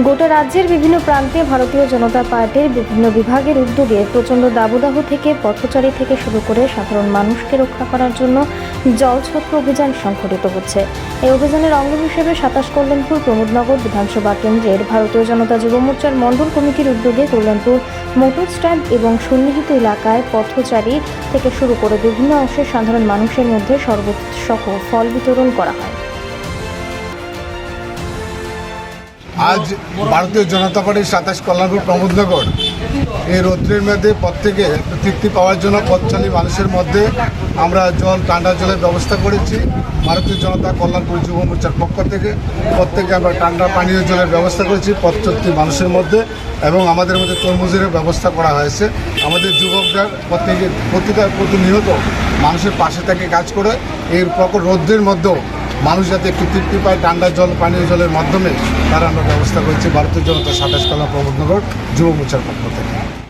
গোটা রাজ্যের বিভিন্ন প্রান্তে ভারতীয় জনতা পার্টির বিভিন্ন বিভাগের উদ্যোগে প্রচণ্ড দাবদাহ থেকে, পথচারী থেকে শুরু করে সাধারণ মানুষকে রক্ষা করার জন্য জলছত্র অভিযান সংঘটিত হচ্ছে। এই অভিযানের অঙ্গ হিসেবে সাতাশ কল্যাণপুর প্রমোদনগর বিধানসভা কেন্দ্রের ভারতীয় জনতা যুব মোর্চার মণ্ডল কমিটির উদ্যোগে কল্যাণপুর মোটর স্ট্যান্ড এবং সন্নিহিত এলাকায় পথচারী থেকে শুরু করে বিভিন্ন অংশের সাধারণ মানুষের মধ্যে শরবত সহ ফল বিতরণ করা হয়। আজ ভারতীয় জনতা পার্টির সাতাশ কল্যাণপুর প্রমোদনগর। এই রৌদ্রের মধ্যে প্রত্যেকে তৃপ্তি পাওয়ার জন্য পথচারী মানুষের মধ্যে আমরা জল, ঠান্ডা জলের ব্যবস্থা করেছি। ভারতীয় জনতা কল্যাণপুর যুব মোর্চার পক্ষ থেকে প্রত্যেকে আমরা ঠান্ডা পানীয় জলের ব্যবস্থা করেছি পথচর্তী মানুষের মধ্যে এবং আমাদের মধ্যে তরমুজেরও ব্যবস্থা করা হয়েছে। আমাদের যুবকরা প্রত্যেকে প্রতিটা প্রতিনিয়ত মানুষের পাশে থেকে কাজ করে। এর প্রকট রৌদ্রের মধ্যেও মানুষ যাতে একটু তৃপ্তি পায়, ঠান্ডা জল, পানীয় জলের মাধ্যমে, তারা আমরা ব্যবস্থা করেছি ভারতীয় জনতা সাতাশ কলা প্রবন্ধগড় যুব মোর্চার পক্ষ থেকে।